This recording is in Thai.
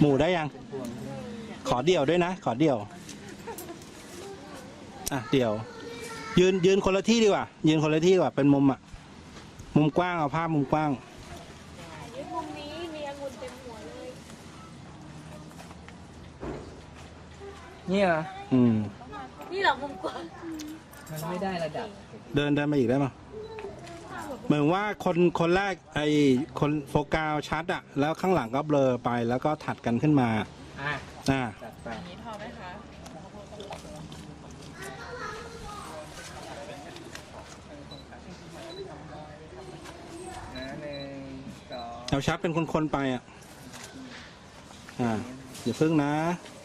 หมู่ได้ยัง ขอเดี่ยวด้วยนะ ขอเดี่ยว อะ เดี่ยว ยืนยืนคนละที่ดีกว่า ยืนคนละที่ดีกว่า เป็นมุมอะ มุมกว้างเอาภาพมุมกว้างยืนมุมนี้มีองุ่นเต็มหัวเลยเนี่ยเหรอ อืม นี่เหรอมุมกว้าง มันไม่ได้ระดับ เดินเดินมาอีกได้ไหม เหมือนว่าคนคนแรกไอ้คนโฟกัสชัดอะแล้วข้างหลังก็เบลอไปแล้วก็ถัดกันขึ้นมาอะอ่าจัดไปนี้พอไหมคะนะหนึ่งสองเอาชัดเป็นคนๆไปอะอ่าอย่าพึ่งนะส